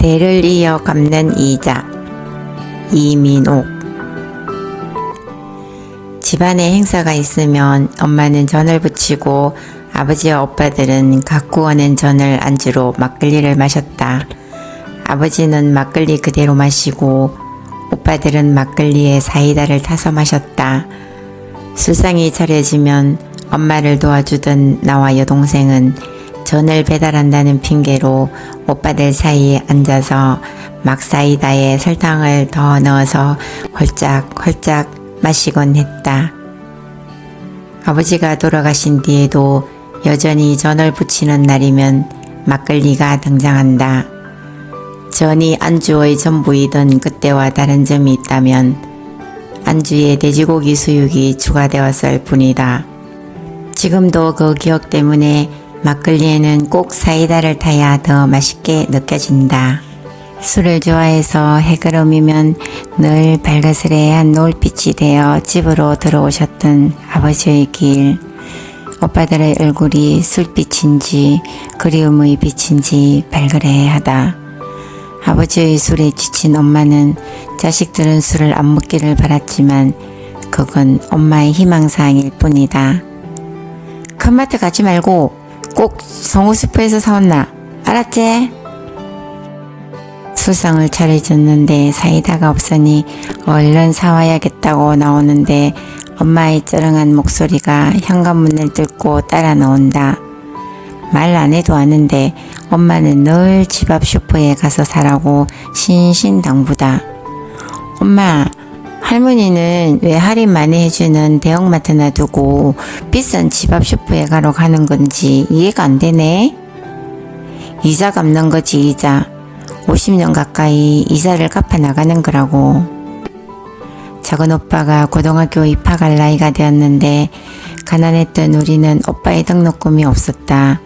대를 이어 갚는 이자 이민옥 집안에 행사가 있으면 엄마는 전을 부치고 아버지와 오빠들은 오는 전을 안주로 막걸리를 마셨다. 아버지는 막걸리 그대로 마시고 오빠들은 막걸리에 사이다를 타서 마셨다. 술상이 차려지면 엄마를 도와주던 나와 여동생은 전을 배달한다는 핑계로 오빠들 사이에 앉아서 막사이다에 설탕을 더 넣어서 홀짝홀짝 마시곤 했다. 아버지가 돌아가신 뒤에도 여전히 전을 부치는 날이면 막걸리가 등장한다. 전이 안주의 전부이던 그때와 다른 점이 있다면 안주에 돼지고기 수육이 추가되었을 뿐이다. 지금도 그 기억 때문에 막걸리에는 꼭 사이다를 타야 더 맛있게 느껴진다. 술을 좋아해서 해그름이면 늘 발그스레한 노을빛이 되어 집으로 들어오셨던 아버지의 길. 오빠들의 얼굴이 술빛인지 그리움의 빛인지 발그레하다. 아버지의 술에 지친 엄마는 자식들은 술을 안 먹기를 바랐지만 그건 엄마의 희망사항일 뿐이다. 큰 마트 가지 말고 꼭 성우스프에서 사왔나? 알았지? 수상을 차려줬는데 사이다가 없으니 얼른 사와야겠다고 나오는데 엄마의 쩌렁한 목소리가 현관문을 뚫고 따라 나온다. 말 안 해도 아는데 엄마는 늘 집 앞 슈퍼에 가서 사라고 신신당부다. 엄마, 할머니는 왜 할인 많이 해주는 대형마트 놔두고 비싼 집 앞 슈퍼에 가러 가는 건지 이해가 안 되네. 이자 갚는 거지, 이자. 50년 가까이 이자를 갚아 나가는 거라고. 작은 오빠가 고등학교 입학할 나이가 되었는데 가난했던 우리는 오빠의 등록금이 없었다.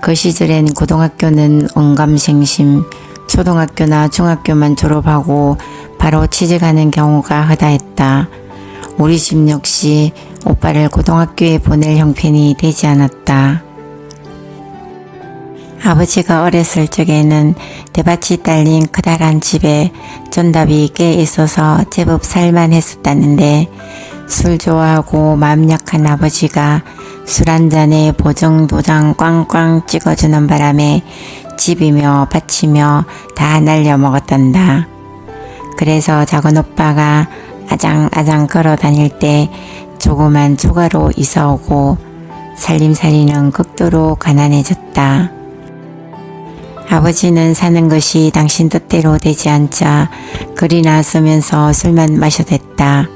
그 시절엔 고등학교는 언감생심, 초등학교나 중학교만 졸업하고 바로 취직하는 경우가 허다했다. 우리 집 역시 오빠를 고등학교에 보낼 형편이 되지 않았다. 아버지가 어렸을 적에는 대밭이 딸린 커다란 집에 전답이 꽤 있어서 제법 살만했었다는데 술 좋아하고 마음 약한 아버지가 술 한 잔에 보증 도장 꽝꽝 찍어주는 바람에 집이며 밭이며 다 날려 먹었단다. 그래서 작은 오빠가 아장아장 걸어 다닐 때 조그만 초가로 이사 오고 살림살이는 극도로 가난해졌다. 아버지는 사는 것이 당신 뜻대로 되지 않자 글이나 쓰면서 술만 마셔댔다.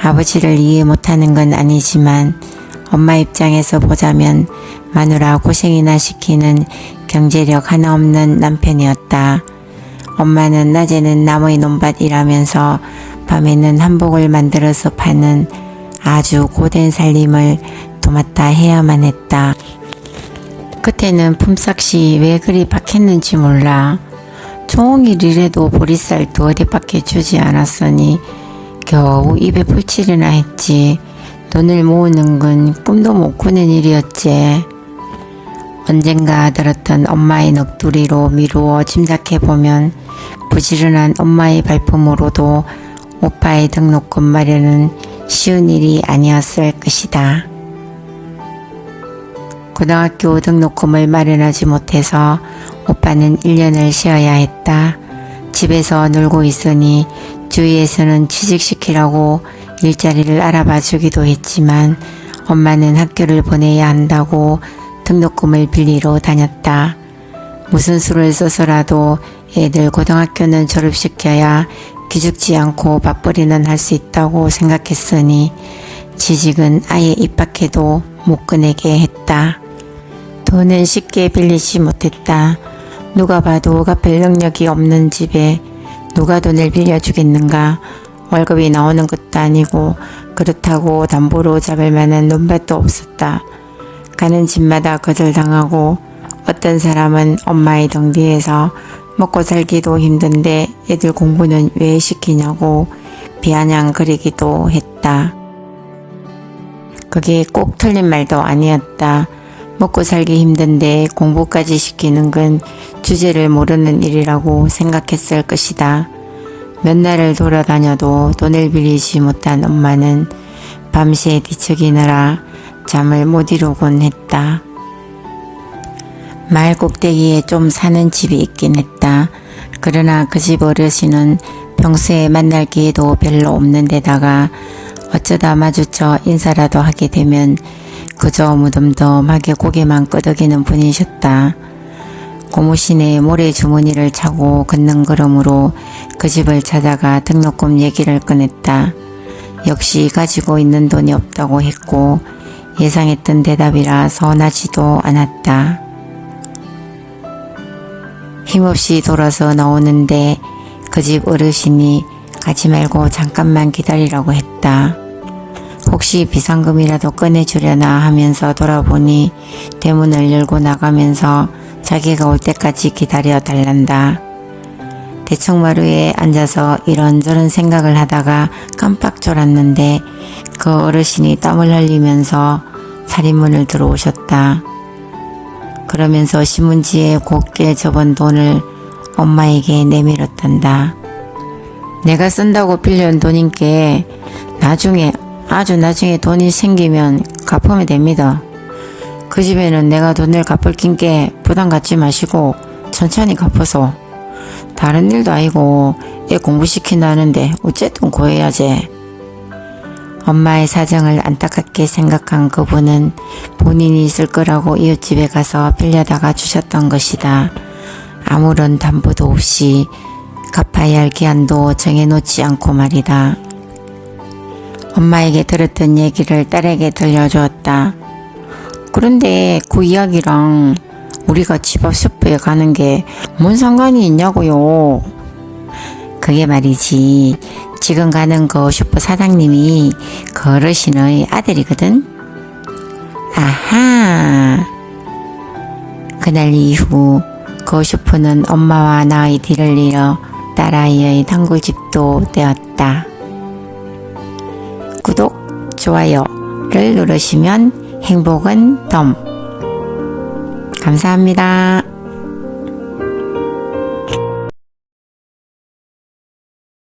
아버지를 이해 못하는 건 아니지만 엄마 입장에서 보자면 마누라 고생이나 시키는 경제력 하나 없는 남편이었다. 엄마는 낮에는 나무의 논밭 일하면서 밤에는 한복을 만들어서 파는 아주 고된 살림을 도맡아 해야만 했다. 끝에는 품삯이 왜 그리 박했는지 몰라. 종일 일해도 보리쌀 두 어리밖에 주지 않았으니 겨우 입에 풀칠이나 했지. 돈을 모으는 건 꿈도 못 꾸는 일이었지. 언젠가 들었던 엄마의 넋두리로 미루어 짐작해보면 부지런한 엄마의 발품으로도 오빠의 등록금 마련은 쉬운 일이 아니었을 것이다. 고등학교 등록금을 마련하지 못해서 오빠는 1년을 쉬어야 했다. 집에서 놀고 있으니 주위에서는 취직시키라고 일자리를 알아봐 주기도 했지만 엄마는 학교를 보내야 한다고 등록금을 빌리러 다녔다. 무슨 수를 써서라도 애들 고등학교는 졸업시켜야 기죽지 않고 밥벌이는 할 수 있다고 생각했으니 취직은 아예 입학해도 못 꺼내게 했다. 돈은 쉽게 빌리지 못했다. 누가 봐도 갚을 능력이 없는 집에 누가 돈을 빌려주겠는가. 월급이 나오는 것도 아니고 그렇다고 담보로 잡을 만한 논밭도 없었다. 가는 집마다 거절당하고 어떤 사람은 엄마의 등 뒤에서 먹고 살기도 힘든데 애들 공부는 왜 시키냐고 비아냥거리기도 했다. 그게 꼭 틀린 말도 아니었다. 먹고 살기 힘든데 공부까지 시키는 건 주제를 모르는 일이라고 생각했을 것이다. 몇 날을 돌아다녀도 돈을 빌리지 못한 엄마는 밤새 뒤척이느라 잠을 못 이루곤 했다. 마을 꼭대기에 좀 사는 집이 있긴 했다. 그러나 그 집 어르신은 평소에 만날 기회도 별로 없는 데다가 어쩌다 마주쳐 인사라도 하게 되면 그저 무덤덤하게 고개만 끄덕이는 분이셨다. 고무신에 모래 주머니를 차고 걷는 걸음으로 그 집을 찾아가 등록금 얘기를 꺼냈다. 역시 가지고 있는 돈이 없다고 했고 예상했던 대답이라 서운하지도 않았다. 힘없이 돌아서 나오는데 그 집 어르신이 가지 말고 잠깐만 기다리라고 했다. 혹시 비상금이라도 꺼내주려나 하면서 돌아보니 대문을 열고 나가면서 자기가 올 때까지 기다려 달란다. 대청마루에 앉아서 이런저런 생각을 하다가 깜빡 졸았는데 그 어르신이 땀을 흘리면서 살인문을 들어오셨다. 그러면서 신문지에 곱게 접은 돈을 엄마에게 내밀었단다. 내가 쓴다고 빌려온 돈인께 나중에 아주 나중에 돈이 생기면 갚으면 됩니다. 그 집에는 내가 돈을 갚을 낀게 부담 갖지 마시고 천천히 갚아서 다른 일도 아니고 애 공부시킨다는데 어쨌든 구해야지. 엄마의 사정을 안타깝게 생각한 그분은 본인이 쓸 거라고 이웃집에 가서 빌려다가 주셨던 것이다. 아무런 담보도 없이 갚아야 할 기한도 정해놓지 않고 말이다. 엄마에게 들었던 얘기를 딸에게 들려주었다. 그런데 그 이야기랑 우리가 집 앞 슈퍼에 가는 게 뭔 상관이 있냐고요. 그게 말이지. 지금 가는 그 슈퍼 사장님이 그 어르신의 아들이거든. 아하. 그날 이후 그 슈퍼는 엄마와 나의 뒤를 이어 딸아이의 단골집도 되었다. 구독, 좋아요를 누르시면 행복은 덤. 감사합니다.